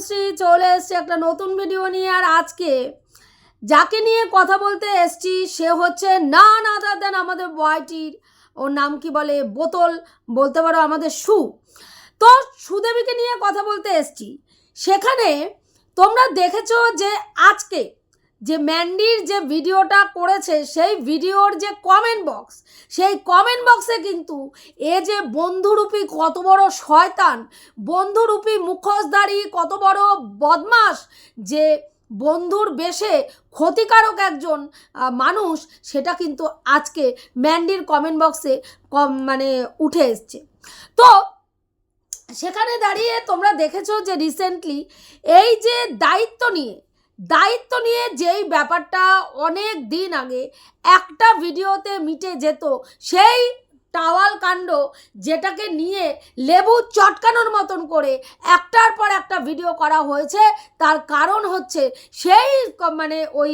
তনুশ্রী চলে এসছে একটা নতুন ভিডিও নিয়ে। আর আজকে যাকে নিয়ে কথা বলতে এসছি, সে হচ্ছে না না দেন আমাদের বয়টির ওর নাম কি বলে? বোতল, বলতে পারো আমাদের সু তো সুদেবীকে নিয়ে কথা বলতে এসছি। সেখানে তোমরা দেখেছ যে আজকে যে ম্যান্ডির যে ভিডিওটা করেছে, সেই ভিডিওর যে কমেন্ট বক্স সেই কমেন্ট বক্সে কিন্তু এ যে বন্ধুরূপী কত বড় শয়তান, বন্ধুরূপী মুখোশধারী কত বড় বদমাস যে বন্ধুর বেশে ক্ষতিকারক একজন মানুষ, সেটা কিন্তু আজকে ম্যান্ডির কমেন্ট বক্সে কম মানে উঠে এসছে। তো সেখানে দাঁড়িয়ে তোমরা দেখেছ যে রিসেন্টলি এই যে দায়িত্ব নিয়ে দায়িত্ব নিয়ে যেই ব্যাপারটা অনেক দিন আগে একটা ভিডিওতে মিটে যেত সেই টাওয়াল কাণ্ড যেটাকে নিয়ে লেবু চটকানোর মতন করে একটার পর একটা ভিডিও করা হয়েছে। তার কারণ হচ্ছে সেই মানে ওই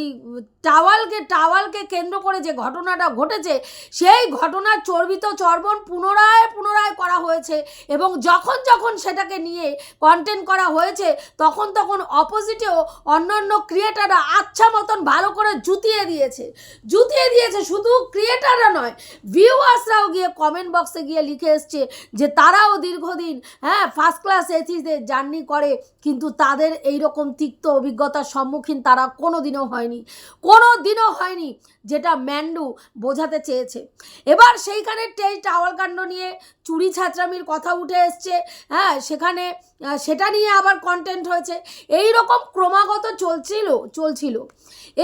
টাওয়ালকে টাওয়ালকে কেন্দ্র করে যে ঘটনাটা ঘটেছে, সেই ঘটনার চর্বিত চর্বণ পুনরায় পুনরায় করা হয়েছে এবং যখন যখন সেটাকে নিয়ে কন্টেন্ট করা হয়েছে, তখন তখন অপোজিটেও অন্যান্য ক্রিয়েটাররা আচ্ছা মতন ভালো করে জুতিয়ে দিয়েছে। জুতিয়ে দিয়েছে শুধু ক্রিয়েটাররা নয় ভিউয়ার্সরাও গিয়ে কমেন্ট বক্সে গিয়ে লিখে এসছে যে তারাও দীর্ঘদিন হ্যাঁ ফার্স্ট ক্লাস এসিদের জার্নি করে, কিন্তু তাদের এই রকম তিক্ত অভিজ্ঞতার সম্মুখীন তারা কোনো দিনও হয়নি। কোনো দিনও হয়নি। যেটা ম্যান্ডু বোঝাতে চেয়েছে। এবার সেইখানে টাওয়াল কাণ্ড নিয়ে চুরি ছাত্রামির কথা উঠে এসছে। হ্যাঁ সেখানে সেটা নিয়ে আবার কন্টেন্ট হয়েছে। এই রকম ক্রমাগত চলছিল চলছিল।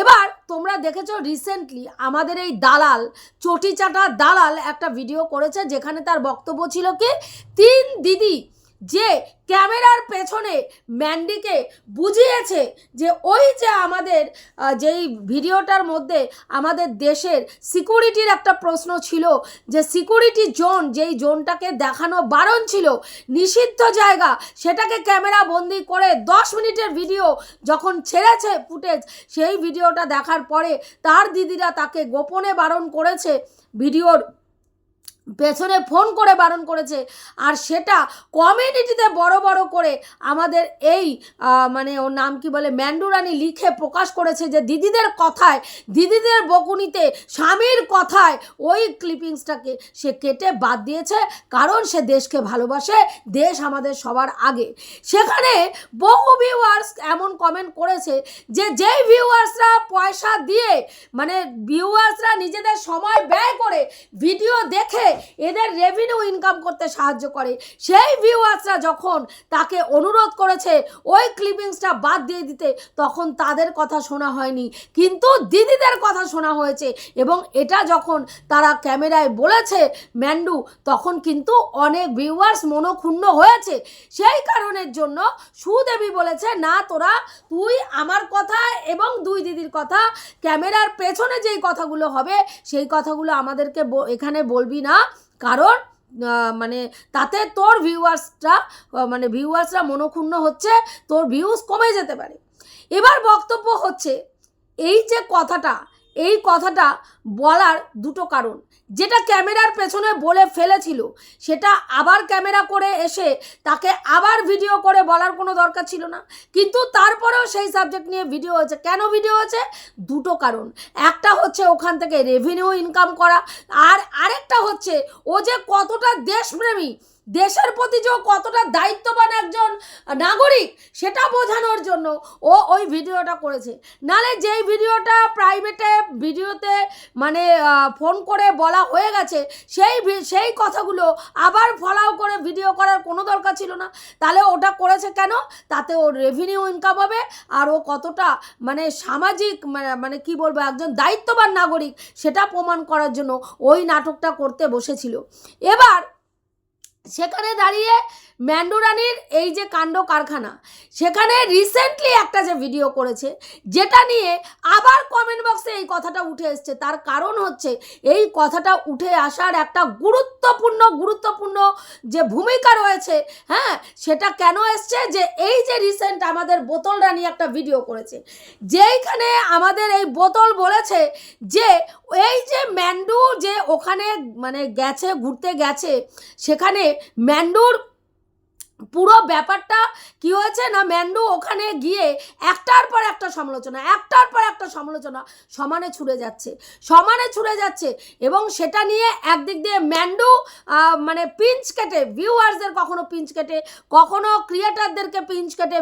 এবার তোমরা দেখেছ রিসেন্টলি আমাদের এই দালাল চটি চাটা দালাল একটা ভিডিও করেছে, যেখানে তার বক্তব্য ছিল কি? তিন দিদি যে ক্যামেরার পেছনে ম্যান্ডিকে বুঝিয়েছে যে ওই যে আমাদের যেই ভিডিওটার মধ্যে আমাদের দেশের সিকিউরিটির একটা প্রশ্ন ছিল যে সিকিউরিটি জোন যেই জোনটাকে দেখানো বারণ ছিল, নিষিদ্ধ জায়গা, সেটাকে ক্যামেরা বন্দি করে দশ মিনিটের ভিডিও যখন ছেড়েছে ফুটেজ, সেই ভিডিওটা দেখার পরে তার দিদিরা তাকে গোপনে বারণ করেছে, ভিডিওর পেছনে ফোন করে বারণ করেছে। আর সেটা কমিউনিটিতে বড় বড় করে আমাদের এই মানে ওর নাম কি বলে ম্যান্ডুরানি লিখে প্রকাশ করেছে যে দিদিদের কথায়, দিদিদের বকুনিতে, স্বামীর কথায় ওই ক্লিপিংসটাকে সে কেটে বাদ দিয়েছে। কারণ সে দেশকে ভালোবাসে, দেশ আমাদের সবার আগে। সেখানে বহু ভিউয়ার্স এমন কমেন্ট করেছে যে যেই ভিউয়ার্সরা পয়সা দিয়ে মানে ভিউয়ার্সরা নিজেদের সময় ব্যয় করে ভিডিও দেখে এদের রেভিনিউ ইনকাম করতে সাহায্য করে। সেই ভিউয়ার্সরা যখন তাকে অনুরোধ করেছে ওই ক্লিপিংসটা বাদ দিয়ে দিতে, তখন তাদের কথা শোনা হয়নি। কিন্তু দিদিদের কথা শোনা হয়েছে এবং এটা যখন তারা ক্যামেরায় বলেছে ম্যান্ডু, তখন কিন্তু অনেক ভিউয়ার্স মনক্ষুণ্ণ হয়েছে। সেই কারণের জন্য সুদেবী বলেছে, না তোরা, তুই আমার কথা এবং দুই দিদির কথা, ক্যামেরার পেছনে যেই কথাগুলো হবে, সেই কথাগুলো আমাদেরকে এখানে বলবি না। কারণ মানে তাতে তোর ভিউয়ার্সটা মানে ভিউয়ার্সরা মনক্ষুণ্ণ হচ্ছে, তোর ভিউস কমে যেতে পারে। এবার বক্তব্য হচ্ছে, এই যে কথাটা এই কথাটা বলার দুটো কারণ। যেটা ক্যামেরার পেছনে বলে ফেলেছিল, সেটা আবার ক্যামেরা করে এসে তাকে আবার ভিডিও করে বলার কোনো দরকার ছিল না। কিন্তু তারপরেও সেই সাবজেক্ট নিয়ে ভিডিও হয়েছে। কেন ভিডিও হয়েছে? দুটো কারণ। একটা হচ্ছে ওখান থেকে রেভিনিউ ইনকাম করা, আর আরেকটা হচ্ছে ও যে কতটা দেশপ্রেমী দেশের প্রতি যে ও কতটা দায়িত্ববান একজন নাগরিক, সেটা বোঝানোর জন্য ও ওই ভিডিওটা করেছে। নালে যেই ভিডিওটা প্রাইভেটে ভিডিওতে মানে ফোন করে বলা হয়ে গেছে, সেই সেই কথাগুলো আবার ফলাও করে ভিডিও করার কোনো দরকার ছিল না। তাহলে ওটা করেছে কেন? তাতে ওর রেভিনিউ ইনকাম হবে, আর ও কতটা মানে সামাজিক মানে কি বলব, একজন দায়িত্ববান নাগরিক, সেটা প্রমাণ করার জন্য ওই নাটকটা করতে বসেছিল। এবার সেখানে দাঁড়িয়ে ম্যান্ডুরানির এই যে কাণ্ড কারখানা, সেখানে রিসেন্টলি একটা যে ভিডিও করেছে, যেটা নিয়ে আবার কমেন্ট বক্সে এই কথাটা উঠে এসছে। তার কারণ হচ্ছে, এই কথাটা উঠে আসার একটা গুরুত্বপূর্ণ গুরুত্বপূর্ণ যে ভূমিকা রয়েছে হ্যাঁ সেটা কেন এসছে? যে এই যে রিসেন্ট আমাদের বোতল রানী একটা ভিডিও করেছে, যেইখানে আমাদের এই বোতল বলেছে যে, এই যে ম্যান্ডু যে ওখানে মানে গেছে, ঘুরতে গেছে, সেখানে ম্যান্ডুর পুরো ব্যাপারটা কি হয়েছে না ম্যান্ডু ওখানে গিয়ে একটার পর একটা সমালোচনা, একটার পর একটা সমালোচনা সমানে ছুড়ে যাচ্ছে, সমানে ছুড়ে যাচ্ছে এবং সেটা নিয়ে একদিক দিয়ে ম্যান্ডু মানে পিঞ্চ কেটে ভিউয়ার্সদের কখনো পিঞ্চ কেটে, কখনো ক্রিয়েটারদেরকে পিঞ্চ কেটে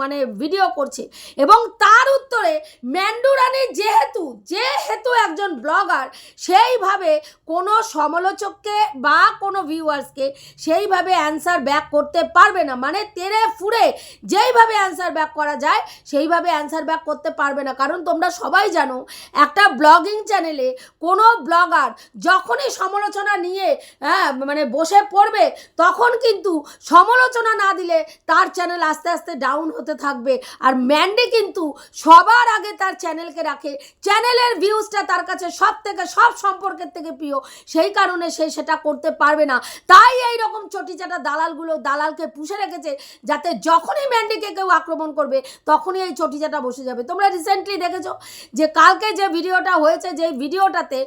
মানে ভিডিও করছে এবং তার উত্তরে ম্যান্ডু রানী যেহেতু যেহেতু একজন ব্লগার সেইভাবে কোনো সমালোচককে বা কোনো ভিউয়ার্সকে সেইভাবে অ্যান্সার ব্যাক করতে পারবে না। মানে তেরে ফুরে যেইভাবে অ্যান্সার ব্যাক করা যায়, সেইভাবে অ্যান্সার ব্যাক করতে পারবে না। কারণ তোমরা সবাই জানো, একটা ব্লগিং চ্যানেলে কোনো ব্লগার যখনই সমালোচনা নিয়ে হ্যাঁ মানে বসে পড়বে, তখন কিন্তু সমালোচনা না দিলে তার চ্যানেল আস্তে আস্তে ডাউন হতে থাকবে। আর ম্যান্ডি কিন্তু সবার আগে তার চ্যানেলকে রাখে। চ্যানেলের ভিউজটা তার কাছে সব থেকে সব সম্পর্কের থেকে প্রিয়। সেই কারণে সে সেটা করতে পারবে না। তাই এই রকম চটিচাটা দালালগুলো, দালালকে পুষে রেখেছে যাতে যখনই ম্যান্ডিকে কেউ আক্রমণ করবে তখনই এই চটিজাটা বসে যাবে। তোমরা রিসেন্টলি দেখেছ যে কালকে যে ভিডিওটা হয়েছে যে ভিডিওটাতে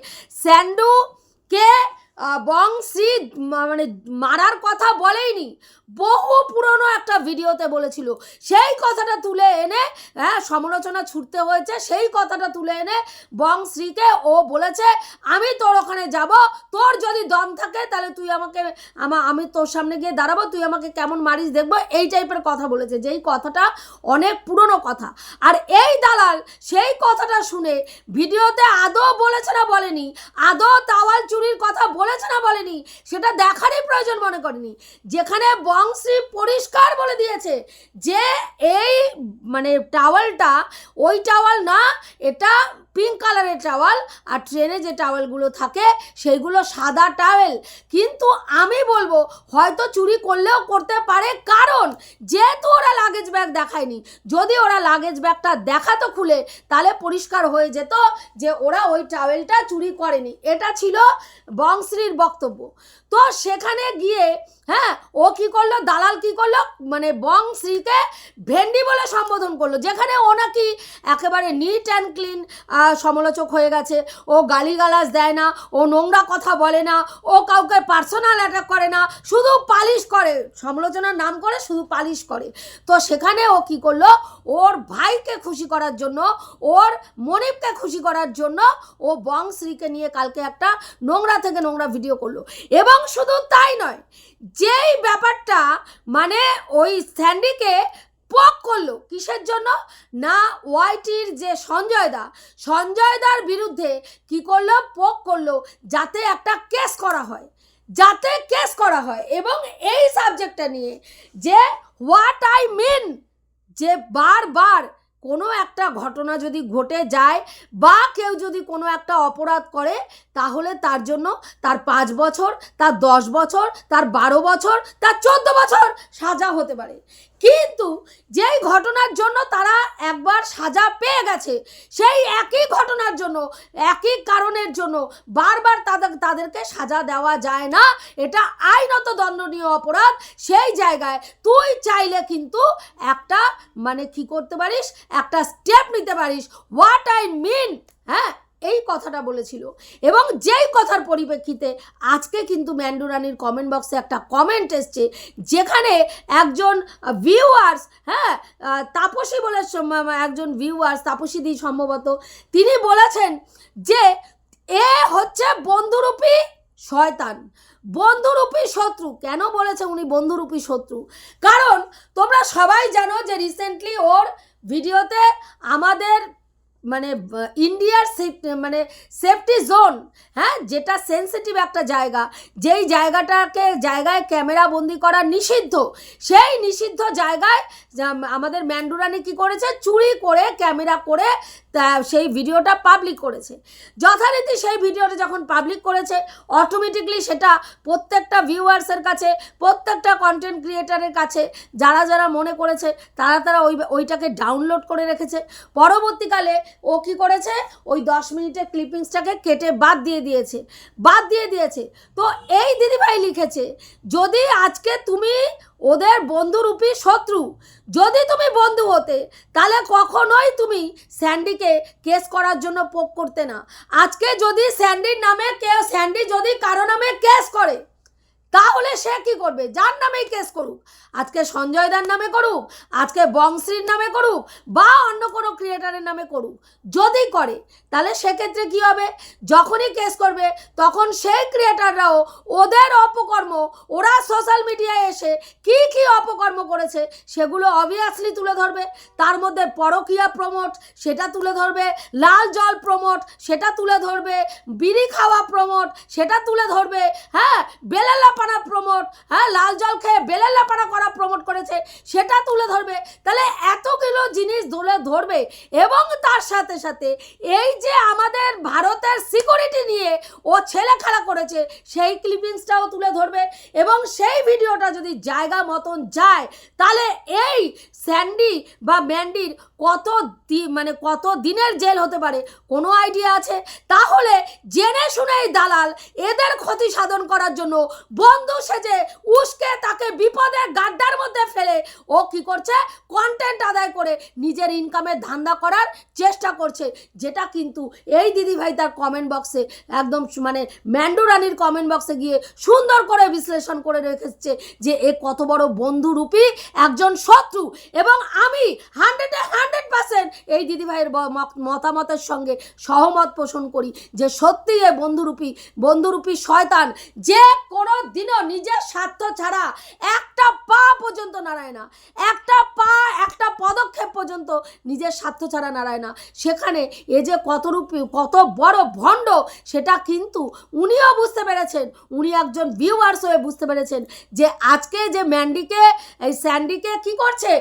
স্যান্ডুকে আহ, বংশ্রী মা- মানে মারার কথা বলেইনি, বহু পুরনো একটা ভিডিওতে বলেছিল। সেই কথাটা তুলে এনে হ্যাঁ সমালোচনা ছুটতে হয়েছে, সেই কথাটা তুলে এনে বংশ্রীকে ও বলেছে, আমি তোর ওখানে যাব, তোর যদি দম থাকে, তাহলে তুই আমাকে, আমা, আমি তোর সামনে গিয়ে দাঁড়াবো, তুই আমাকে কেমন মারিস দেখব, এই টাইপের কথা বলেছে, যেই কথাটা অনেক পুরনো কথা। আর এই দালাল সেই কথাটা শুনে ভিডিওতে আদৌ বলেছে না বলেনি, আদৌ তাওয়াল চুরির কথা বলেছে না বলেনি? সেটা দেখারই প্রয়োজন মনে করেনি। যেখানে বংশী পরিষ্কার বলে দিয়েছে যে এই মানে টাওয়ালটা, ওই টাওয়াল না, এটা পিঙ্ক কালারের টাওয়াল আর ট্রেনে যে টাওয়ালগুলো থাকে সেইগুলো সাদা টাওয়েল। কিন্তু আমি বলব, হয়তো চুরি করলেও করতে পারে। কারণ যেহেতু ওরা লাগেজ ব্যাগ দেখায়নি, যদি ওরা লাগেজ ব্যাগটা দেখাতো খুলে, তাহলে পরিষ্কার হয়ে যেত যে ওরা ওই টাওয়েলটা চুরি করেনি। এটা ছিল বংশ্রীর বক্তব্য। তো সেখানে গিয়ে হ্যাঁ ও কি করল, দালাল কি করল মানে বংশ্রীকে ভেন্ডি বলে সম্বোধন করল, যেখানে ও নাকি একেবারে নিট অ্যান্ড ক্লিন সমালোচক হয়ে গেছে। ও গালিগালাজ দেয় না, ও নোংরা কথা বলে না, ও কাউকে পার্সোনাল অ্যাটাক করে না, শুধু পালিশ করে। সমালোচনার নাম করে শুধু পালিশ করে। তো সেখানে ও কি করল? ওর ভাইকে খুশি করার জন্য, ওর মনিবকে খুশি করার জন্য ও বংশ্রীকে নিয়ে কালকে একটা নোংরা থেকে নোংরা ভিডিও করল। এবং শুধু তাই নয়, যেই ব্যাপারটা মানে ওই স্যান্ডিকে পক করল কিসের জন্য? না, ওয়াইটির যে সঞ্জয় দা সঞ্জয় দার বিরুদ্ধে কি করল? পোক করল যাতে একটা কেস করা হয়। যাতে কেস করা হয় এবং এই সাবজেক্টটা নিয়ে যে হোয়াট আই মিন যে বারবার কোনো একটা ঘটনা যদি ঘটে যায় বা কেউ যদি কোনো একটা অপরাধ করে, তাহলে তার জন্য তার পাঁচ বছর, তার দশ বছর, তার বারো বছর, তার চোদ্দ বছর সাজা হতে পারে। কিন্তু যেই ঘটনার জন্য তারা একবার সাজা পেয়ে গেছে, সেই একই ঘটনার জন্য, একই কারণের জন্য বারবার তাদের, তাদেরকে সাজা দেওয়া যায় না। এটা আইনত দণ্ডনীয় অপরাধ। সেই জায়গায় তুই চাইলে কিন্তু একটা মানে কি করতে পারিস? একটা স্টেপ নিতে পারিস। হোয়াট আই মিন হ্যাঁ? এই কথাটা বলেছিল। এবং যেই কথার পরিপ্রেক্ষিতে আজকে কিন্তু ম্যান্ডুরানির কমেন্ট বক্সে একটা কমেন্ট এসছে, যেখানে একজন ভিউয়ার্স হ্যাঁ তাপসী বলে একজন ভিউয়ার্স তাপসী দি সম্ভবত, তিনি বলেছেন যে এ হচ্ছে বন্ধুরূপী শয়তান, বন্ধুরূপী শত্রু। কেন বলেছে উনি বন্ধুরূপী শত্রু? কারণ তোমরা সবাই জানো যে রিসেন্টলি ওর ভিডিওতে আমাদের মানে ইন্ডিয়ার মানে সেফটি জোন হ্যাঁ যেটা সেন্সিটিভ একটা জায়গা, যেই জায়গাটাকে, জায়গায় ক্যামেরা বন্দি করা নিষিদ্ধ, সেই নিষিদ্ধ জায়গায় আমাদের ম্যান্ডুরানি কি করেছে? চুরি করে ক্যামেরা করে সেই ভিডিওটা পাবলিক করেছে। যথারীতি সেই ভিডিওটা যখন পাবলিক করেছে অটোমেটিকলি সেটা প্রত্যেকটা ভিউয়ার্সের কাছে, প্রত্যেকটা কন্টেন্ট ক্রিয়েটারের কাছে, যারা যারা মনে করেছে, তারা তারা ওই ওইটাকে ডাউনলোড করে রেখেছে। পরবর্তীকালে ও কি করেছে? ওই দশ মিনিটের ক্লিপিংসটাকে কেটে বাদ দিয়ে দিয়েছে। বাদ দিয়ে দিয়েছে। তো এই দিদিভাই লিখেছে, যদি আজকে তুমি ওদের বন্ধুরূপী শত্রু। যদি তুমি বন্ধু হতে, তাহলে কখনোই তুমি স্যান্ডিকে কেস করার জন্য পোক করতে না। আজকে যদি স্যান্ডির নামে কেউ স্যান্ডি যদি কারও নামে কেস করে তাহলে সে কি করবে? যার নামেই কেস করুক। আজকে সঞ্জয় দার নামে করুক, আজকে বংশ্রীর নামে করুক, বা অন্য কোনো ক্রিয়েটারের নামে করুক, যদি করে, তাহলে সেক্ষেত্রে কি হবে? যখনই কেস করবে, তখন সেই ক্রিয়েটাররাও ওদের অপকর্ম, ওরা সোশ্যাল মিডিয়ায় এসে কি কি অপকর্ম করেছে, সেগুলো অবভিয়াসলি তুলে ধরবে। তার মধ্যে পরকীয়া প্রমোট সেটা তুলে ধরবে। লাল জল প্রমোট সেটা তুলে ধরবে। বিড়ি খাওয়া প্রমোট সেটা তুলে ধরবে। হ্যাঁ বেলেল্লাপানা প্রমোট হ্যাঁ লাল জল খেয়ে বেলেল্লাপানা করা প্রমোট করেছে, সেটা তুলে ধরবে। তাহলে এতগুলো জিনিস তুলে ধরবে এবং তার সাথে সাথে এই যে আমাদের ভারতের সিকিউরিটি নিয়ে ও ছেলে খেলা করেছে, সেই ক্লিপিংসটাও তুলে ধরবে এবং সেই ভিডিওটা যদি জায়গা মতন যায়, তাহলে এই স্যান্ডি বা ম্যান্ডির কত মানে কত দিনের জেল হতে পারে, কোনো আইডিয়া আছে? তাহলে জেনে শুনেই দালাল এদের ক্ষতি সাধন করার জন্য বন্ধু সেজে উস্কে তাকে বিপদের গাড্ডার মধ্যে ফেলে। ও কি করছে? কন্টেন্ট আদায় করে নিজের ইনকামের ধান্দা করার চেষ্টা করছে। যেটা কিন্তু এই দিদিভাই তার কমেন্ট বক্সে একদম মানে ম্যান্ডু রানীর কমেন্ট বক্সে গিয়ে সুন্দর করে বিশ্লেষণ করে রেখেছে যে এ কত বড় বন্ধুরূপী একজন শত্রু। এবং আমি হান্ড্রেডে হান্ড্রেড পার্সেন্ট এই দিদিভাইয়ের মতামতের সঙ্গে সহমত পোষণ করি যে সত্যি এ বন্ধুরূপী বন্ধুরূপী শয়তান যে কোনো দিনও নিজের স্বার্থ ছাড়া একটা পা পর্যন্ত নাড়ায় না। একটা পা, একটা পদক্ষেপ পর্যন্ত নিজের স্বার্থ ছাড়া নাড়ায় না। সেখানে এ যে কত রূপী, কত বড় ভণ্ড, সেটা কিন্তু উনিও বুঝতে পেরেছেন। উনি একজন ভিউয়ার্স হয়ে বুঝতে পেরেছেন যে আজকে যে ম্যান্ডিকে, এই স্যান্ডিকে কি করছে?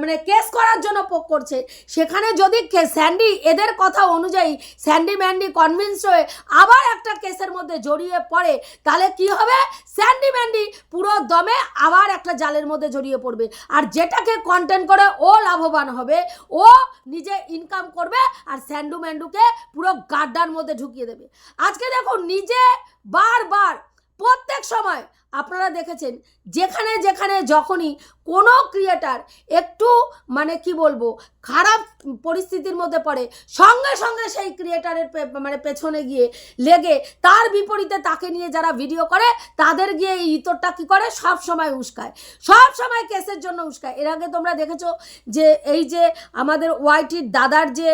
মানে কেস করার জন্য পোক করছে। সেখানে যদি স্যান্ডি এদের কথা অনুযায়ী স্যান্ডি ম্যান্ডি কনভিন্স হয়ে আবার একটা কেসের মধ্যে জড়িয়ে পড়ে, তাহলে কি হবে? স্যান্ডি ম্যান্ডি, পুরো দমে আবার একটা জালের মধ্যে জড়িয়ে পড়বে। আর যেটাকে কন্টেন্ট করে ও লাভবান হবে, ও নিজে ইনকাম করবে আর স্যান্ডু ম্যান্ডুকে পুরো গাড্ডার মধ্যে ঢুকিয়ে দেবে। আজকে দেখো নিজে বারবার, প্রত্যেক সময় আপনারা দেখেছেন, যেখানে যেখানে যখনই কোনো ক্রিয়েটার একটু মানে কি বলব, খারাপ পরিস্থিতির মধ্যে পড়ে, সঙ্গে সঙ্গে সেই ক্রিয়েটারের মানে পেছনে গিয়ে লেগে, তার বিপরীতে তাকে নিয়ে যারা ভিডিও করে, তাদের গিয়ে এই ইতরটা কী করে? সব সময় উস্কায়। সব সময় কেসের জন্য উস্কায়। এর আগে তোমরা দেখেছ যে, এই যে আমাদের ওয়াইটির দাদার যে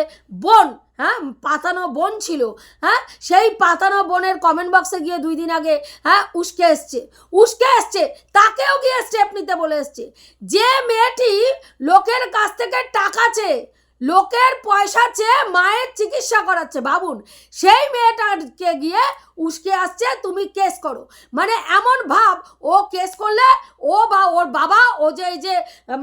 বোন হ্যাঁ পাতানো বোন ছিল হ্যাঁ সেই পাতানো বোনের কমেন্ট বক্সে গিয়ে দুই দিন আগে হ্যাঁ উস্কে এসছে। উস্কে এসছে তাকেও গিয়ে স্টেপ নিতে বলে এসছে? যে মেয়েটি লোকের কাছ থেকে টাকা চেয়ে লোকের পয়সা চেয়ে মায়ের চিকিৎসা করাচ্ছে, ভাবুন। সেই মেয়েটাকে গিয়ে উস্কে আসছে, তুমি কেস করো। মানে এমন ভাব, ও কেস করলে ও বা ওর বাবা, ও যে এই যে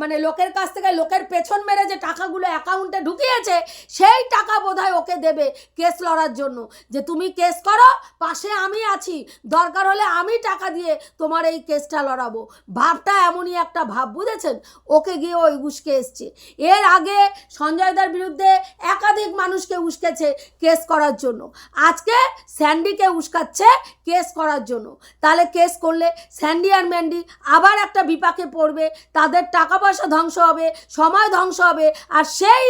মানে লোকের কাছ থেকে লোকের পেছন মেরে যে টাকাগুলো অ্যাকাউন্টে ঢুকিয়েছে, সেই টাকা বোধহয় ওকে দেবে কেস লড়ার জন্য। যে তুমি কেস করো, পাশে আমি আছি, দরকার হলে আমি টাকা দিয়ে তোমার এই কেসটা লড়াবো। ভাবটা এমনই একটা ভাব, বুঝেছেন? ওকে গিয়ে ওই উস্কে এসছে। এর আগে সঞ্জয়দার বিরুদ্ধে একাধিক মানুষকে উস্কেছে কেস করার জন্য। আজকে স্যান্ডিকে উস্কাচ্ছে কেস করার জন্য। তাহলে কেস করলে স্যান্ডি আর ম্যান্ডি আবার একটা বিপাকে পড়বে, তাদের টাকা পয়সা ধ্বংস হবে, সময় ধ্বংস হবে, আর সেই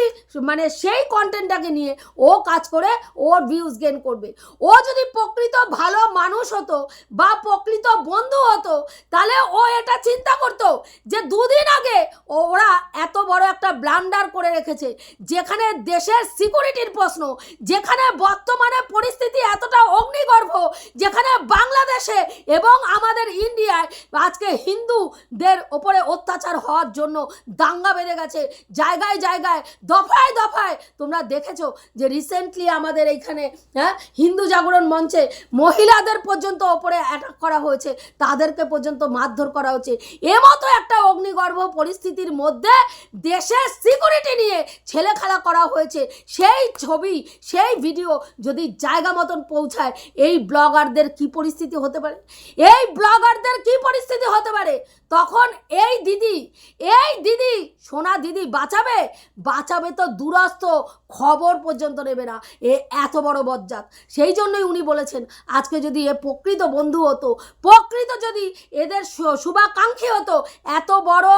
মানে সেই কন্টেন্টটাকে নিয়ে ও কাজ করে ওর ভিউজ গেন করবে। ও যদি প্রকৃত ভালো মানুষ হতো বা প্রকৃত বন্ধু হতো, তাহলে ও এটা চিন্তা করতো যে দুদিন আগে ওরা এত বড় একটা ব্লান্ডার করে রেখেছে যেখানে দেশের সিকিউরিটির প্রশ্ন, যেখানে বর্তমানে পরিস্থিতি এতটা অগ্নিগর্ভ, যেখানে বাংলাদেশে এবং আমাদের ইন্ডিয়ায় আজকে হিন্দুদের ওপরে অত্যাচার হওয়ার জন্য দাঙ্গা বেড়ে গেছে। জায়গায় জায়গায়, দফায় দফায় তোমরা দেখেছ যে রিসেন্টলি আমাদের এইখানে হ্যাঁ হিন্দু জাগরণ মঞ্চে মহিলাদের পর্যন্ত ওপরে অ্যাটাক করা হয়েছে, তাদেরকে পর্যন্ত মারধর করা হচ্ছে। এমতো একটা অগ্নিগর্ভ পরিস্থিতির মধ্যে দেশের সিকিউরিটি নিয়ে ছেলে খেলা করা হয়েছে, সেই ছবি, সেই ভিডিও যদি জায়গা মতন পৌঁছায়, এই ব্লগারদের কি পরিস্থিতি হতে পারে? এই ব্লগারদের কি পরিস্থিতি হতে পারে? তখন এই দিদি এই দিদি, সোনা দিদি বাঁচাবে? বাঁচাবে তো দূরস্থ খবর পর্যন্ত নেবে না। এ এত বড় বজ্জাত। সেই জন্যই উনি বলেছেন, আজকে যদি এ প্রকৃত বন্ধু হতো, প্রকৃত যদি এদের শুভাকাঙ্ক্ষী হতো, এত বড়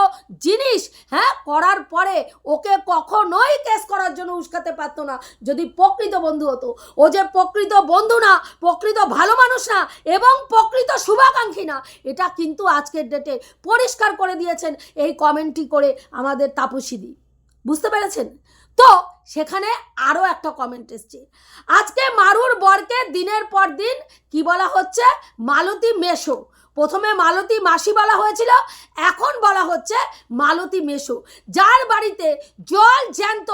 জিনিস হ্যাঁ করার পরে ওকে কখনোই কেস করার জন্য উস্কাতে পারতো না। যদি প্রকৃত বন্ধু হতো। ও যে প্রকৃত বন্ধু না, প্রকৃত ভালো মানুষ না, এবং প্রকৃত শুভাকাঙ্ক্ষী না, এটা কিন্তু আজকের ডেটে পরিষ্কার করে দিয়েছেন এই কমেন্টটি করে আমাদের তাপসীদি বুঝতে পেরেছেন? তো সেখানে আরও একটা কমেন্ট এসছে। আজকে মারুর বরকে দিনের পর দিন কি বলা হচ্ছে? মালতী মেশো। প্রথমে মালতী মাসি বলা হয়েছিল, এখন বলা হচ্ছে মালতী মেশো। যার বাড়িতে জল জ্যান্ত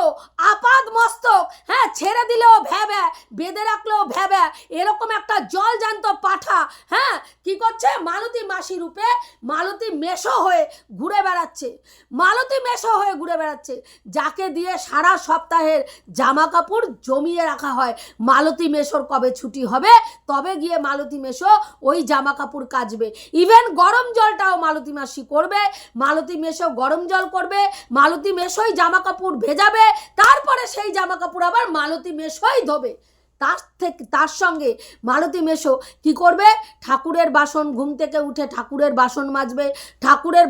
আপাদ মস্তক হ্যাঁ ছেড়ে দিলেও ভ্যাব্যা বেঁধে রাখলেও ভ্যাব্যা এরকম একটা জল জ্যান্ত পাঠা হ্যাঁ কি করছে? মালতী মাসি রূপে মালতী মেশো হয়ে ঘুরে বেড়াচ্ছে। মালতী মেশো হয়ে ঘুরে বেড়াচ্ছে, যাকে দিয়ে সারা সপ্তাহের জামা কাপড় জমিয়ে রাখা হয়। মালতী মেশোর কবে ছুটি হবে? তবে গিয়ে মালতী মেশো ওই জামা কাপড় কাচবে। ইভেন গরম জলটাও মালতী মাসি করবে, মালতী মেশো গরম জল করবে, মালতী মেশোই জামা কাপড় ভেজাবে, তারপরে সেই জামা কাপড় আবার মালতী মেশোই ধোবে। তার থেকে, তার সঙ্গে মালতী মেশো কি করবে? ঠাকুরের বাসন, ঘুম থেকে উঠে ঠাকুরের বাসন মাজবে। ঠাকুরের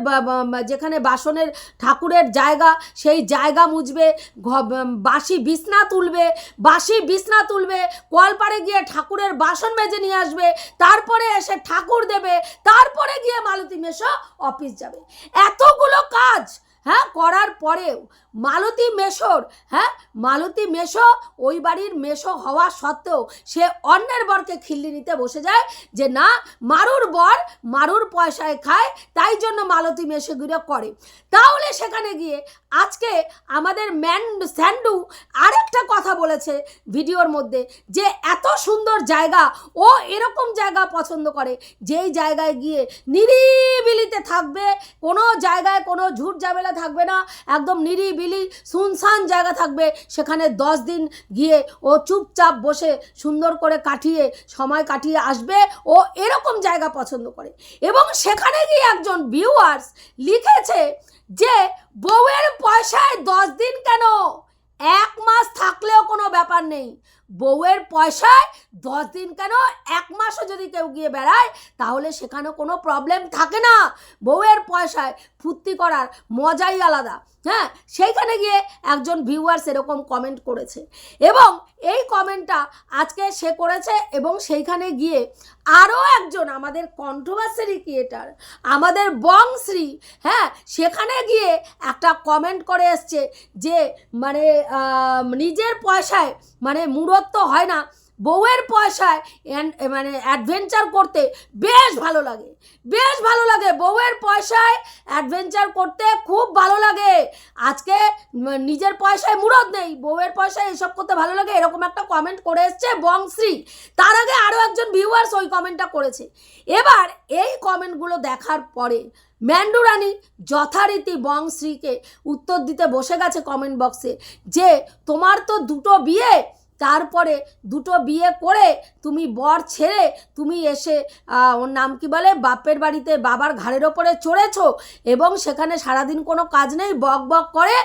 যেখানে বাসনের ঠাকুরের জায়গা, সেই জায়গা মুছবে ঘ- বাসি বিছনা তুলবে বাসি বিছনা তুলবে। কলপাড়ে গিয়ে ঠাকুরের বাসন মেজে নিয়ে আসবে। তারপরে এসে ঠাকুর দেবে। তারপরে গিয়ে মালতী মেশো অফিস যাবে। এতগুলো কাজ হ্যাঁ করার পরেও মালতী মেশোর হ্যাঁ মালতী মেশো ওই বাড়ির মেশো হওয়া সত্ত্বেও সে অন্যের বরকে খিল্লি নিতে বসে যায় যে না, মারুর বর মারুর পয়সায় খায়, তাই জন্য মালতী মেশোগুলো করে। তাহলে সেখানে গিয়ে আজকে আমাদের ম্যান স্যান্ডু আরেকটা কথা বলেছে ভিডিওর মধ্যে যে এত সুন্দর জায়গা, ও এরকম জায়গা পছন্দ করে যেই জায়গায় গিয়ে নিরিবিলিতে থাকবে, কোনো জায়গায় কোনো ঝুট ঝামেলা থাকবে না, একদম নিরিবিলি শুনশান জায়গা থাকবে। সেখানে দশ দিন গিয়ে ও চুপচাপ বসে সুন্দর করে কাটিয়ে, সময় কাটিয়ে আসবে, ও এরকম জায়গা পছন্দ করে। এবং সেখানে গিয়ে একজন ভিউয়ার্স লিখেছে যে, বউয়ের পয়সায় দশ দিন কেন? এক মাস থাকলেও কোনো ব্যাপার নেই। বউয়ের পয়সায় দশ দিন কেন এক মাসও যদি কেউ গিয়ে বেড়ায়, তাহলে সেখানে কোনো প্রবলেম থাকে না। বউয়ের পয়সায় ফুর্তি করার মজাই আলাদা। হ্যাঁ সেইখানে গিয়ে একজন ভিউয়ার্স এরকম কমেন্ট করেছে। এবং এই কমেন্টটা আজকে সে করেছে এবং সেইখানে গিয়ে আরও একজন আমাদের কন্ট্রোভার্সারি ক্রিয়েটার আমাদের বংশ্রী হ্যাঁ সেখানে গিয়ে একটা কমেন্ট করে এসছে যে মানে নিজের পয়সায় মানে মূরত্ব হয় না বউয়ের পয়সায় মানে অ্যাডভেঞ্চার করতে বেশ ভালো লাগে। বেশ ভালো লাগে। বউয়ের পয়সায় অ্যাডভেঞ্চার করতে খুব ভালো লাগে। আজকে নিজের পয়সায় মুরদ নেই। বউয়ের পয়সায় এসব করতে ভালো লাগে এরকম একটা কমেন্ট করে এসছে বংশ্রী তার আগে আরও একজন ভিউয়ার্স ওই কমেন্টটা করেছে। এবার এই কমেন্টগুলো দেখার পরে ম্যান্ডুরানি যথারীতি বংশ্রীকে উত্তর দিতে বসে গেছে কমেন্ট বক্সে যে, তোমার তো দুটো বিয়ে তারপরে দুটো বিয়ে করে তুমি বর ছেড়ে তুমি এসে ওর নাম কি বলে? বাপের বাড়িতে বাবার ঘাড়ের ওপরে চড়েছো এবং সেখানে সারাদিন কোনো কাজ নেই, বক বক করে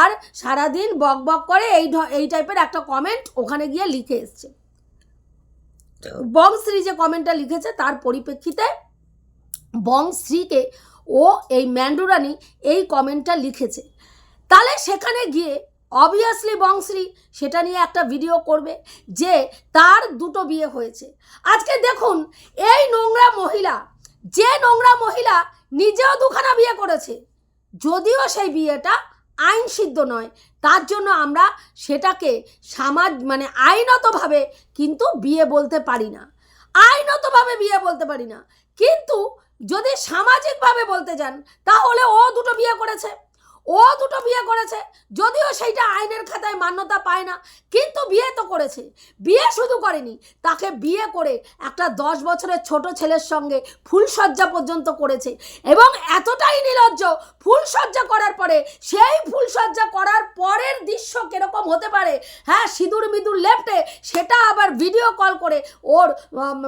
আর সারাদিন বক বক করে এই এই টাইপের একটা কমেন্ট ওখানে গিয়ে লিখে এসছে। বংশ্রী যে কমেন্টটা লিখেছে তার পরিপ্রেক্ষিতে বংশ্রীকে ও এই ম্যান্ডুরানি এই কমেন্টটা লিখেছে। তাহলে সেখানে গিয়ে অবভিয়াসলি বংশ্রী সেটা নিয়ে একটা ভিডিও করবে যে তার দুটো বিয়ে হয়েছে। আজকে দেখুন, এই নোংরা মহিলা, যে নোংরা মহিলা নিজেও দুখানা বিয়ে করেছে, যদিও সেই বিয়েটা আইন সিদ্ধ নয়, তার জন্য আমরা সেটাকে সামাজ মানে আইনতভাবে কিন্তু বিয়ে বলতে পারি না। আইনতভাবে বিয়ে বলতে পারি না। কিন্তু যদি সামাজিকভাবে বলতে যান, তাহলে ও দুটো বিয়ে করেছে। ও দুটো বিয়ে করেছে, যদিও সেইটা আইনের খাতায় মান্যতা পায় না, কিন্তু বিয়ে তো করেছে। বিয়ে শুধু করেনি, তাকে বিয়ে করে একটা দশ বছরের ছোট ছেলের সঙ্গে ফুলসজ্জা পর্যন্ত করেছে। এবং এতটাই নির্লজ্জ ফুলসজ্জা করার পরে, সেই ফুলসজ্জা করার পরের দৃশ্য কীরকম হতে পারে? হ্যাঁ সিঁদুর মিদুর লেপটে সেটা আবার ভিডিও কল করে ওর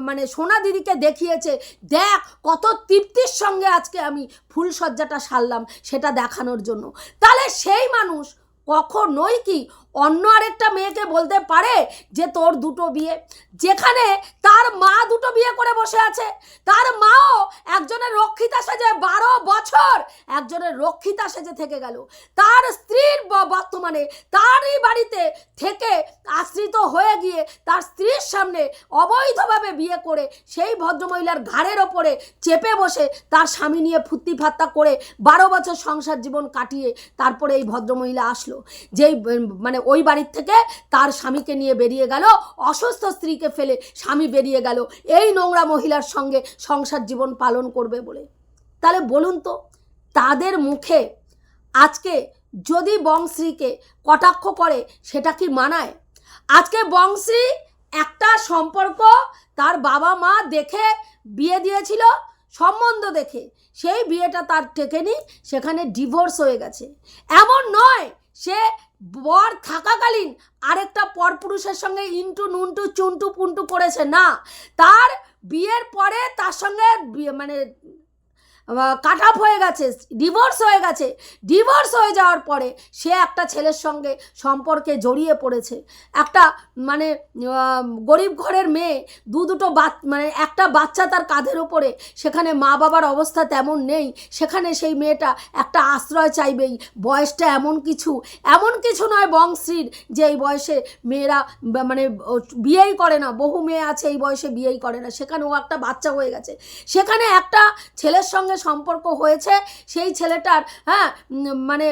মানে সোনা দিদিকে দেখিয়েছে, দেখ কত তৃপ্তির সঙ্গে আজকে আমি ফুলসজ্জাটা সারলাম, সেটা দেখানোর জন্য। তাহলে সেই মানুষ কখনোই কি অন্য আরেকটা মেয়েকে বলতে পারে যে তোর দুটো বিয়ে। যেখানে তার মা দুটো বিয়ে করে বসে আছে। তার মাও একজনের রক্ষিতা সেজে বারো বছর একজনের রক্ষিতা সেজে থেকে গেল। তার স্ত্রীর বর্তমানে তারই বাড়িতে থেকে আশ্রিত হয়ে গিয়ে তার স্ত্রীর সামনে অবৈধভাবে বিয়ে করে সেই ভদ্রমহিলার ঘাড়ের ওপরে চেপে বসে তার স্বামী নিয়ে ফুর্তি ফাত্তা করে বারো বছর সংসার জীবন কাটিয়ে তারপরে এই ভদ্রমহিলা আসলো। যেই মানে ওই বাড়ির থেকে তার স্বামীকে নিয়ে বেরিয়ে গেল, অসুস্থ স্ত্রীকে ফেলে স্বামী বেরিয়ে গেল। এই নোংরা মহিলার সঙ্গে সংসার জীবন পালন করবে বলে। তাহলে বলুন তো, তাদের মুখে আজকে যদি বংশ্রীকে কটাক্ষ করে, সেটা কি মানায়? আজকে বংশ্রী একটা সম্পর্ক তার বাবা মা দেখে বিয়ে দিয়েছিল, সম্বন্ধ দেখে। সেই বিয়েটা তার টেকেনি, সেখানে ডিভোর্স হয়ে গেছে। এমন নয়, সে বর থাকাকালীন আরেকটা পরপুরুষের সঙ্গে ইন্টু নুনটু চুনটু পুন্টু করেছে, না? তার বিয়ের পরে তার সঙ্গে মানে কাট আপ হয়ে গেছে ডিভোর্স হয়ে গেছে। ডিভোর্স হয়ে যাওয়ার পরে সে একটা ছেলের সঙ্গে সম্পর্কে জড়িয়ে পড়েছে। একটা মানে গরিব ঘরের মেয়ে, দু দুটো বাচ মানে একটা বাচ্চা তার কাঁধের ওপরে, সেখানে মা বাবার অবস্থা তেমন নেই, সেখানে সেই মেয়েটা একটা আশ্রয় চাইবেই, বয়সটা এমন কিছু এমন কিছু নয় বংশ্রীর যে এই বয়সে মেয়েরা মানে বিয়েই করে না, বহু মেয়ে আছে এই বয়সে বিয়েই করে না, সেখানে ও একটা বাচ্চা হয়ে গেছে। সেখানে একটা ছেলের সঙ্গে সম্পর্ক হয়েছে, সেই ছেলেটার হ্যাঁ মানে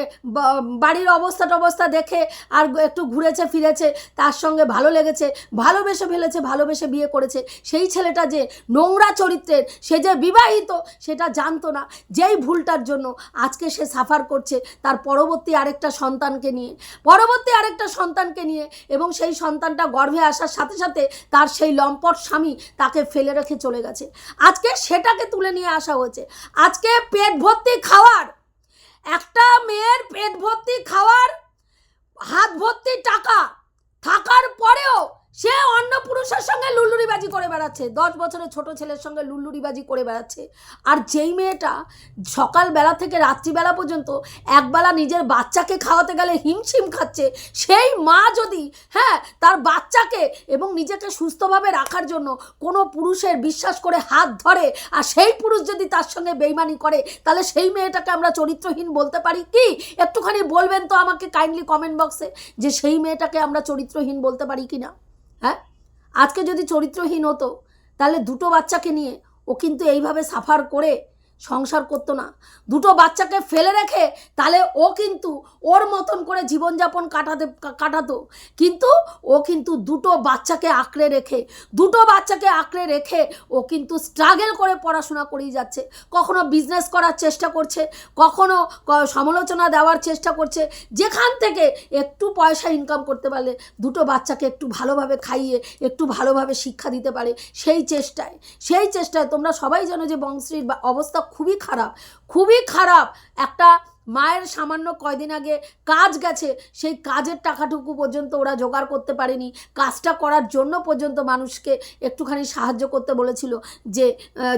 বাড়ির অবস্থা টবস্থা দেখে আর একটু ঘুরেছে, ফিরেছে, তার সঙ্গে ভালো লেগেছে, ভালোবেসে ফেলেছে, ভালোবেসে বিয়ে করেছে। সেই ছেলেটা যে নোংরা চরিত্রের, সে যে বিবাহিত, সেটা জানতো না। যেই ভুলটার জন্য আজকে সে সাফার করছে, তার পরবর্তী আরেকটা সন্তানকে নিয়ে। পরবর্তী আরেকটা সন্তানকে নিয়ে এবং সেই সন্তানটা গর্ভে আসার সাথে সাথে তার সেই লম্পট স্বামী তাকে ফেলে রেখে চলে গেছে। আজকে সেটাকে তুলে নিয়ে আসা হয়েছে। আজকে পেট ভর্তি খাওয়ার একটা মেয়ের পেট ভর্তি খাওয়ার হাত ভর্তি টাকা থাকার পরেও সে অন্য পুরুষের সঙ্গে লুল্লুরিবাজি করে বেড়াচ্ছে, দশ বছরের ছোট ছেলের সঙ্গে লুল্লুরিবাজি করে বেড়াচ্ছে। আর যেই মেয়েটা সকালবেলা থেকে রাত্রিবেলা পর্যন্ত একবেলা নিজের বাচ্চাকে খাওয়াতে গেলে হিমশিম খাচ্ছে, সেই মা যদি হ্যাঁ তার বাচ্চাকে এবং নিজেকে সুস্থভাবে রাখার জন্য কোনো পুরুষের বিশ্বাস করে হাত ধরে, আর সেই পুরুষ যদি তার সঙ্গে বেইমানি করে, তাহলে সেই মেয়েটাকে আমরা চরিত্রহীন বলতে পারি কি? একটুখানি বলবেন তো আমাকে কাইন্ডলি কমেন্ট বক্সে যে সেই মেয়েটাকে আমরা চরিত্রহীন বলতে পারি কি না হ্যাঁ? আজকে যদি চরিত্রহীন হতো তাহলে দুটো বাচ্চাকে নিয়ে ও কিন্তু এইভাবে সাফার করে সংসার করতো না। দুটো বাচ্চাকে ফেলে রেখে তাহলে ও কিন্তু ওর মতন করে জীবনযাপন কাটাতে, কাটাতো। কিন্তু ও কিন্তু দুটো বাচ্চাকে আঁকড়ে রেখে, দুটো বাচ্চাকে আঁকড়ে রেখে ও কিন্তু স্ট্রাগেল করে পড়াশোনা করেই যাচ্ছে। কখনো বিজনেস করার চেষ্টা করছে, কখনো সমালোচনা দেওয়ার চেষ্টা করছে। যেখান থেকে একটু পয়সা ইনকাম করতে পারলে দুটো বাচ্চাকে একটু ভালোভাবে খাইয়ে, একটু ভালোভাবে শিক্ষা দিতে পারে। সেই চেষ্টায় সেই চেষ্টায় তোমরা সবাই জানো যে বংশ্রীর অবস্থা খুবই খারাপ খুবই খারাপ একটা মায়ের সামান্য কয়দিন আগে কাজ গেছে, সেই কাজের টাকাটুকু পর্যন্ত ওরা জোগাড় করতে পারেনি। কাজটা করার জন্য পর্যন্ত মানুষকে একটুখানি সাহায্য করতে বলেছিল যে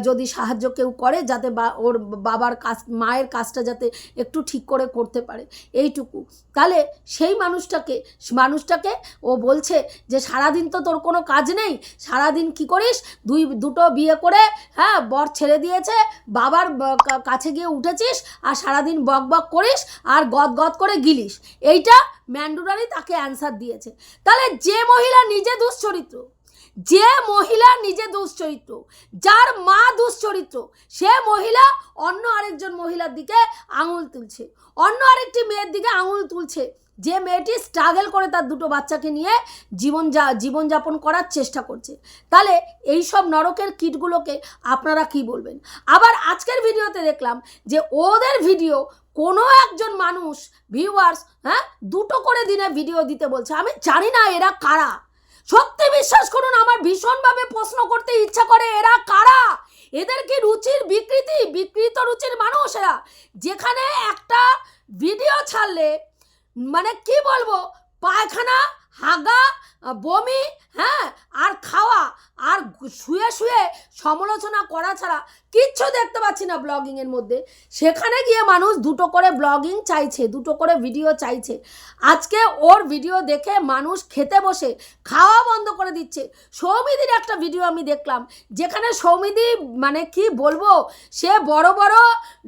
যদি সাহায্য কেউ করে যাতে বা, ওর বাবার কাজ, মায়ের কাজটা যাতে একটু ঠিক করে করতে পারে। এইটুকু। তাহলে সেই মানুষটাকে মানুষটাকে ও বলছে যে, সারাদিন তো তোর কোনো কাজ নেই, সারাদিন কি করিস? দুই, দুটো বিয়ে করে হ্যাঁ বর ছেড়ে দিয়েছে, বাবার কাছে গিয়ে উঠেছিস, আর সারাদিন বক বক করিস আর গদ গদ করে গিলিস। এইটা ম্যান্ডুরারি তাকে অ্যান্সার দিয়েছে। তাহলে যে মহিলা নিজে দুশ্চরিত্র, যে মহিলা নিজে দুশ্চরিত্র, যার মা দুশ্চরিত্র, সে মহিলা অন্য আরেকজন মহিলার দিকে আঙুল তুলছে। অন্য আরেকটি মেয়ের দিকে আঙুল তুলছে। যে মেয়েটি স্ট্রাগল করে তার দুটো বাচ্চাকে নিয়ে জীবন যা জীবনযাপন করার চেষ্টা করছে। তাহলে এই সব নরকের কিটগুলোকে আপনারা কি বলবেন? আবার আজকের ভিডিওতে দেখলাম যে ওদের ভিডিও কোনো একজন মানুষ ভিউয়ার্স হ্যাঁ দুটো করে দিনে ভিডিও দিতে বলছে। আমি জানি না এরা কারা। সত্যি বিশ্বাস করুন, আমার ভীষণভাবে প্রশ্ন করতে ইচ্ছা করে, এরা কারা? এদের কি রুচির বিকৃতি? বিকৃত রুচির মানুষ এরা। যেখানে একটা ভিডিও ছাড়লে মানে কি বলব, পায়খানা, হাগা, বমি হ্যাঁ আর খাওয়া, আর শুয়ে শুয়ে সমালোচনা করা ছাড়া কিচ্ছু দেখতে পাচ্ছি না ব্লগিংয়ের মধ্যে। সেখানে গিয়ে মানুষ দুটো করে ব্লগিং চাইছে, দুটো করে ভিডিও চাইছে। আজকে ওর ভিডিও দেখে মানুষ খেতে বসে, খাওয়া বন্ধ করে দিচ্ছে। সৌমিদির একটা ভিডিও আমি দেখলাম, যেখানে সৌমিদি মানে কি বলব, সে বড় বড়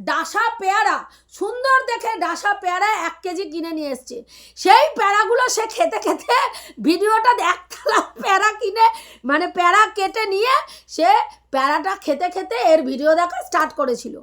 ডাসা পেয়ারা, সুন্দর দেখে ডাসা পেয়ারা এক কেজি কিনে নিয়ে এসছে। সেই প্যারাগুলো সে খেতে খেতে ভিডিওটা একতলা প্যারা কিনে মানে প্যারা কেটে নিয়ে সে প্যারাটা খেতে খেতে এর ভিডিও দেখা স্টার্ট করেছিল।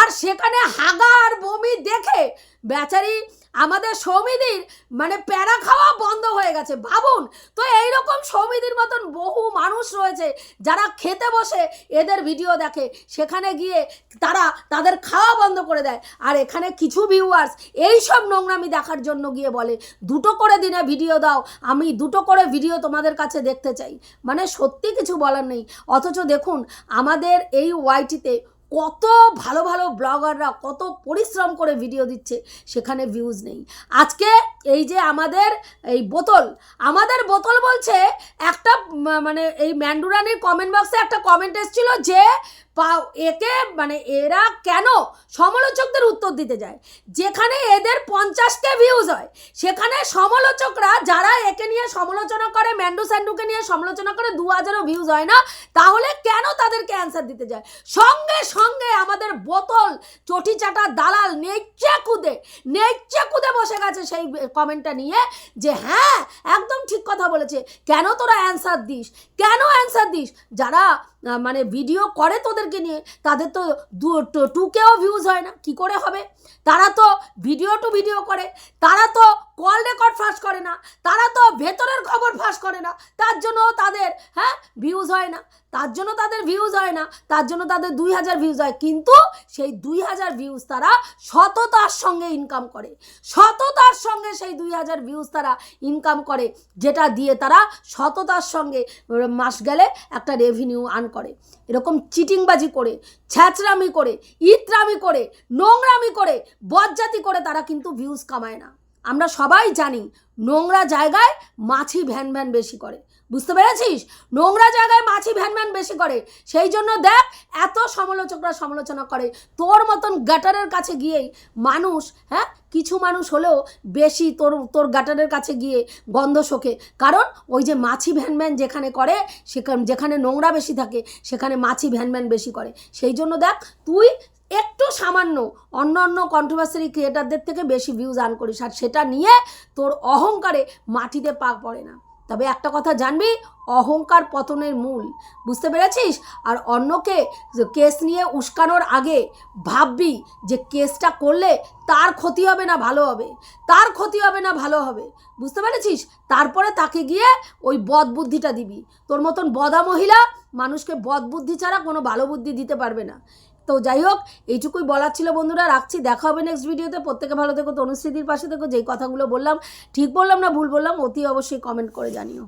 আর সেখানে হাগা আর বমি দেখে বেচারি আমাদের সৌমিদির মানে প্যারা খাওয়া বন্ধ হয়ে গেছে। ভাবুন, তো এইরকম সৌমিদির মতন বহু মানুষ রয়েছে যারা খেতে বসে এদের ভিডিও দেখে। সেখানে গিয়ে তারা তাদের খাওয়া বন্ধ করে দেয়। আর এখানে কিছু ভিউয়ার্স এই সব নোংরামি দেখার জন্য গিয়ে বলে, দুটো করে দিনে ভিডিও দাও, আমি দুটো করে ভিডিও তোমাদের কাছে দেখতে চাই। মানে সত্যি কিছু বলার নেই। অথচ দেখুন, আমাদের এই ওয়াইটিতে কত ভালো ভালো ব্লগাররা কত পরিশ্রম করে ভিডিও দিচ্ছে, সেখানে ভিউজ নেই। আজকে এই যে আমাদের এই বোতল, আমাদের বোতল বলছে একটা মানে এই ম্যান্ডুরানির কমেন্ট বক্সে একটা কমেন্ট এসেছিল যে পা- একে মানে এরা কেন? সমালোচকদের উত্তর দিতে যায়। যেখানে এদের পঞ্চাশকে ভিউজ হয়, সেখানে সমালোচকরা যারা একে নিয়ে সমালোচনা করে, ম্যান্ডু স্যান্ডুকে নিয়ে সমালোচনা করে দু হাজারও ভিউজ হয় না, তাহলে কেন তাদেরকে অ্যান্সার দিতে যায়? সঙ্গে সঙ্গে আমাদের বোতল, চটি চাটা দালাল নেচে কুদে নেচে কুদে বসে গেছে সেই কমেন্টটা নিয়ে যে হ্যাঁ একদম ঠিক কথা বলেছে। কেন তোরা অ্যান্সার দিস? কেন অ্যান্সার দিস? যারা মানে ভিডিও করে তোদেরকে নিয়ে, তাদের তো টুকেও ভিউজ হয় না, কি করে হবে? তারা তো ভিডিও টু ভিডিও করে, তারা তো কল রেকর্ড ফাঁস করে না। তারা তো ভেতরের খবর ফাঁস করে না। তার জন্য তাদের হ্যাঁ ভিউজ হয় না। তার জন্য তাদের ভিউজ হয় না। তার জন্য তাদের দুই হাজার ভিউজ হয়। কিন্তু সেই দুই হাজার ভিউজ তারা সততার সঙ্গে ইনকাম করে। সততার সঙ্গে সেই দুই হাজার ভিউজ তারা ইনকাম করে, যেটা দিয়ে তারা সততার সঙ্গে মাস গেলে একটা রেভিনিউ আর্ন করে। এরকম চিটিংবাজি করে ছ্যাচরামি করে, ইতরামি করে, নোংরামি করে বজ্জাতি করে তারা কিন্তু ভিউজ কামায় না। আমরা সবাই জানি নোংরা জায়গায় মাছি ভ্যান ভ্যান বেশি করে। বুঝতে পেরেছিস? নোংরা জায়গায় মাছি ভ্যান ভ্যান বেশি করে। সেই জন্য দেখ, এত সমালোচকরা সমালোচনা করে। তোর মতন গাটারের কাছে গিয়েই মানুষ হ্যাঁ কিছু মানুষ হলেও বেশি তোর তোর গাটারের কাছে গিয়ে গন্ধ শোকে। কারণ ওই যে মাছি ভ্যান ভ্যান যেখানে করে, সেখানে, যেখানে নোংরা বেশি থাকে, সেখানে মাছি ভ্যান ভ্যান বেশি করে। সেই জন্য দেখ, তুই একটু সামান্য অন্য অন্য কন্ট্রোভার্সারি ক্রিয়েটারদের থেকে বেশি ভিউজ আন করিস। আর সেটা নিয়ে তোর অহংকারে মাটিতে পাক পড়ে না। তবে একটা কথা জানবি, অহংকার পতনের মূল। বুঝতে পেরেছিস? আর অন্যকে কেস নিয়ে উস্কানোর আগে ভাববি যে কেসটা করলে তার ক্ষতি হবে না ভালো হবে। তার ক্ষতি হবে না ভালো হবে। বুঝতে পেরেছিস? তারপরে তাকে গিয়ে ওই বদ বুদ্ধিটা দিবি। তোর মতন বদা মহিলা মানুষকে বদ বুদ্ধি ছাড়া কোনো ভালো বুদ্ধি দিতে পারবে না। তো যাই হোক, এইটুকুই বলার ছিল বন্ধুরা, রাখছি, দেখা হবে নেক্সট ভিডিওতে প্রত্যেকে ভালো থেকো, তনুশ্রীদির পাশে থেকো, যেই কথাগুলো বললাম, ঠিক বললাম না ভুল বললাম, অতি অবশ্যই কমেন্ট করে জানিও।